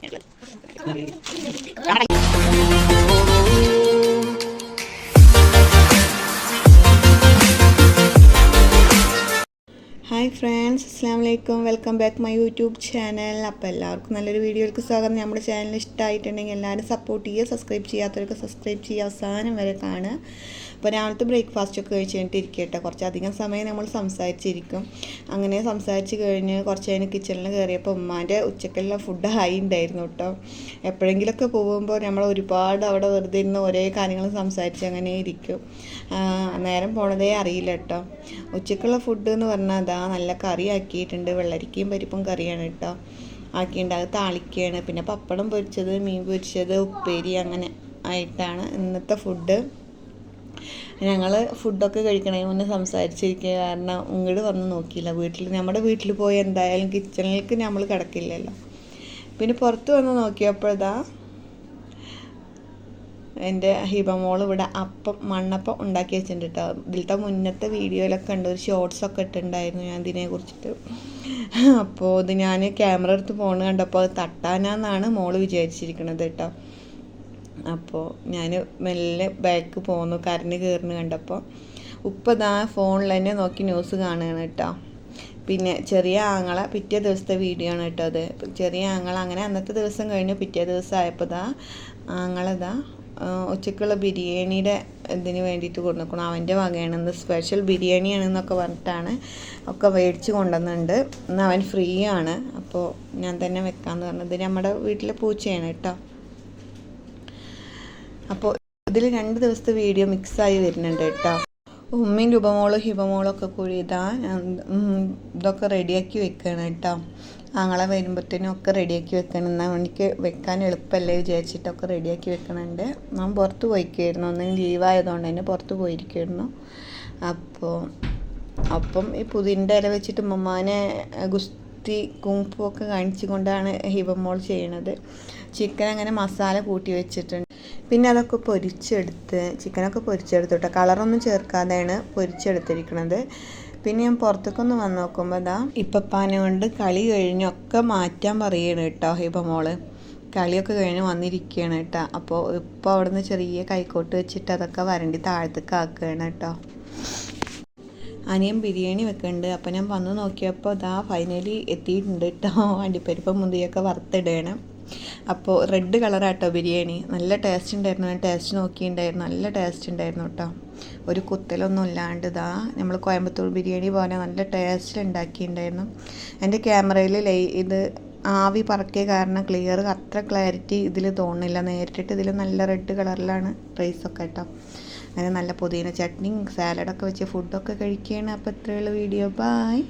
面对来来来来来来来来 hi friends അസ്സാം വലൈക്കും welcome back my YouTube channel അപ്പോൾ എല്ലാവർക്കും നല്ലൊരു വീഡിയോയിലേക്ക് സ്വാഗതം. നമ്മുടെ ചാനൽ ഇഷ്ടമായിട്ടുണ്ടെങ്കിൽ എല്ലാവരും സപ്പോർട്ട് ചെയ്യുക സബ്സ്ക്രൈബ് ചെയ്യാത്തവർക്ക് സബ്സ്ക്രൈബ് ചെയ്യുക അവസാനം വരെ കാണുക. അപ്പോൾ രാവിലത്തെ ബ്രേക്ക്ഫാസ്റ്റ് ഒക്കെ കഴിച്ച് കഴിഞ്ഞിട്ട് ഇരിക്കട്ടെ കുറച്ചധികം സമയം നമ്മൾ സംസാരിച്ചിരിക്കും. അങ്ങനെ സംസാരിച്ച് കഴിഞ്ഞ് കുറച്ച് കഴിഞ്ഞ് കിച്ചണിൽ കയറിയപ്പോൾ ഉമ്മാന്റെ ഉച്ചക്കുള്ള ഫുഡ് ഹൈ ഉണ്ടായിരുന്നു കേട്ടോ. എപ്പോഴെങ്കിലുമൊക്കെ പോകുമ്പോൾ നമ്മൾ ഒരുപാട് അവിടെ വെറുതെ ഇരുന്ന് ഒരേ കാര്യങ്ങൾ സംസാരിച്ച് അങ്ങനെ ഇരിക്കും. നേരം പോണതേ അറിയില്ല കേട്ടോ. ഉച്ചക്കുള്ള ഫുഡ് എന്ന് പറഞ്ഞാൽ അതാ നല്ല കറി ആക്കിയിട്ടുണ്ട്. വെള്ളരിക്കയും പരിപ്പും കറിയാണ് കേട്ടോ ആക്കിയിട്ടുണ്ട് അത് താളിക്കുകയാണ് പിന്നെ പപ്പടം പൊരിച്ചത് മീൻ പൊരിച്ചത് ഉപ്പേരി അങ്ങനെ ആയിട്ടാണ് ഇന്നത്തെ ഫുഡ്. ഞങ്ങൾ ഫുഡൊക്കെ കഴിക്കണതിന് മുന്നേ സംസാരിച്ചിരിക്കുക കാരണം ഇങ്ങോട്ട് വന്ന് നോക്കിയില്ല. വീട്ടിൽ നമ്മുടെ വീട്ടിൽ പോയി എന്തായാലും കിച്ചണിലേക്ക് നമ്മൾ കിടക്കില്ലല്ലോ. പിന്നെ പുറത്ത് വന്ന് നോക്കിയപ്പോഴതാ എന്റെ ഹിബമോൾ ഇവിടെ അപ്പം മണ്ണപ്പം ഉണ്ടാക്കി വെച്ചിട്ടുണ്ട് കേട്ടോ ഇതിലത്തെ മുന്നത്തെ വീഡിയോയിലൊക്കെ ഉണ്ട് ഒരു ഷോർട്സ് ഒക്കെ ഇട്ടിട്ടുണ്ടായിരുന്നു ഞാൻ ഇതിനെ കുറിച്ചിട്ട്. അപ്പോൾ ഇത് ഞാൻ ക്യാമറ എടുത്ത് ഫോൺ കണ്ടപ്പോൾ അത് തട്ടാനാന്നാണ് മോൾ വിചാരിച്ചിരിക്കുന്നത് കേട്ടോ അപ്പോൾ ഞാൻ മെല്ലെ ബാക്ക് പോന്നു കരണ്ട് കയറുന്നു കണ്ടപ്പോൾ ഉപ്പ ദാ ഫോണിൽ തന്നെ നോക്കി ന്യൂസ് കാണുകയാണ് കേട്ടോ പിന്നെ ചെറിയ ആങ്ങളെ പിറ്റേ ദിവസത്തെ വീഡിയോ ആണ് കേട്ടോ അത്. ചെറിയ ആങ്ങളെ അങ്ങനെ അന്നത്തെ ദിവസം കഴിഞ്ഞു പിറ്റേ ദിവസം ആയപ്പോൾ ദാ ആങ്ങളതാ ഉച്ചക്കുള്ള ബിരിയാണിയുടെ ഇതിന് വേണ്ടിയിട്ട് കൊണ്ടുവക്കണം അവന്റെ വകയാണ് ഇന്ന് സ്പെഷ്യൽ ബിരിയാണിയാണെന്നൊക്കെ പറഞ്ഞിട്ടാണ് ഒക്കെ മേടിച്ച് കൊണ്ടുവന്നിട്ടുണ്ട്. ഇന്ന് അവൻ ഫ്രീ ആണ്. അപ്പോൾ ഞാൻ തന്നെ വെക്കാമെന്ന് പറഞ്ഞത് നമ്മുടെ വീട്ടിലെ പൂച്ചയാണ് കേട്ടോ. അപ്പോൾ ഇതിൽ രണ്ട് ദിവസത്തെ വീഡിയോ മിക്സായി വരുന്നുണ്ട് കേട്ടോ. ഉമ്മയും രൂപമോളും ഹിപമോളും ഒക്കെ കൂടി ഇതാ ഇതൊക്കെ റെഡിയാക്കി വെക്കണം കേട്ടോ. ആങ്ങളെ വരുമ്പോഴത്തേനും ഒക്കെ റെഡിയാക്കി വെക്കണം. എന്നാൽ എനിക്ക് വെക്കാൻ എളുപ്പമല്ലേ വിചാരിച്ചിട്ടൊക്കെ റെഡിയാക്കി വെക്കണുണ്ട്. ഞാൻ പുറത്ത് പോയിക്കായിരുന്നു. ഒന്നും ലീവായതുകൊണ്ട് തന്നെ പുറത്ത് പോയിരിക്കുമായിരുന്നു അപ്പോൾ അപ്പം ഈ പുതിന്റെ ഇല വെച്ചിട്ട് മമ്മാനെ ഗുസ്തി കുങ്ഫു ഒക്കെ കാണിച്ചുകൊണ്ടാണ് ഹിബമോൾ ചെയ്യണത്. ചിക്കൻ അങ്ങനെ മസാല കൂട്ടി വെച്ചിട്ടുണ്ട്. പിന്നെ അതൊക്കെ പൊരിച്ചെടുത്ത് ചിക്കനൊക്കെ പൊരിച്ചെടുത്തു കേട്ടോ കളറൊന്നും ചേർക്കാതെയാണ് പൊരിച്ചെടുത്തിരിക്കുന്നത് പിന്നെ ഞാൻ പുറത്തേക്കൊന്ന് വന്ന് നോക്കുമ്പോൾ ഇതാ ഇപ്പപ്പാനെ കൊണ്ട് കളി കഴിഞ്ഞൊക്കെ മാറ്റാൻ പറയണം കേട്ടോ ഹിബമോൾ. കളിയൊക്കെ കഴിഞ്ഞ് വന്നിരിക്കുകയാണ് കേട്ടോ. അപ്പോൾ ഇപ്പോൾ അവിടുന്ന് ചെറിയ കൈക്കോട്ട് വെച്ചിട്ട് അതൊക്കെ വരണ്ടി താഴത്തേക്ക് ആക്കുകയാണ് കേട്ടോ. അനിയൻ ബിരിയാണി വെക്കുന്നുണ്ട് അപ്പോൾ ഞാൻ വന്ന് നോക്കിയപ്പോൾ ഇതാ ഫൈനലി എത്തിയിട്ടുണ്ട് കേട്ടോ അണ്ടിപ്പരിപ്പ് മുന്തിയൊക്കെ വറുത്തിടണം. അപ്പോൾ റെഡ് കളറാട്ടോ ബിരിയാണി. നല്ല ടേസ്റ്റ് ഉണ്ടായിരുന്നു. ഞാൻ ടേസ്റ്റ് നോക്കിയിട്ടുണ്ടായിരുന്നു നല്ല ടേസ്റ്റ് ഉണ്ടായിരുന്നു കേട്ടോ ഒരു കുത്തലൊന്നും ഇല്ലാണ്ട് ഇതാ നമ്മൾ കോയമ്പത്തൂർ ബിരിയാണി പോലെ നല്ല ടേസ്റ്റിൽ ഉണ്ടാക്കിയിട്ടുണ്ടായിരുന്നു എന്റെ ക്യാമറയിൽ ലൈ ഇത് ആവി പറക്കിയ കാരണം ക്ലിയർ അത്ര ക്ലാരിറ്റി ഇതിൽ തോന്നുന്നില്ല. നേരിട്ടിട്ട് ഇതിൽ നല്ല റെഡ് കളറിലാണ് റൈസൊക്കെ കേട്ടോ അങ്ങനെ നല്ല പുതിന ചട്നിയും സാലഡൊക്കെ വെച്ച് ഫുഡൊക്കെ കഴിക്കുകയാണ്. അപ്പോൾ ഇത്രയുള്ള വീഡിയോ. ബായ്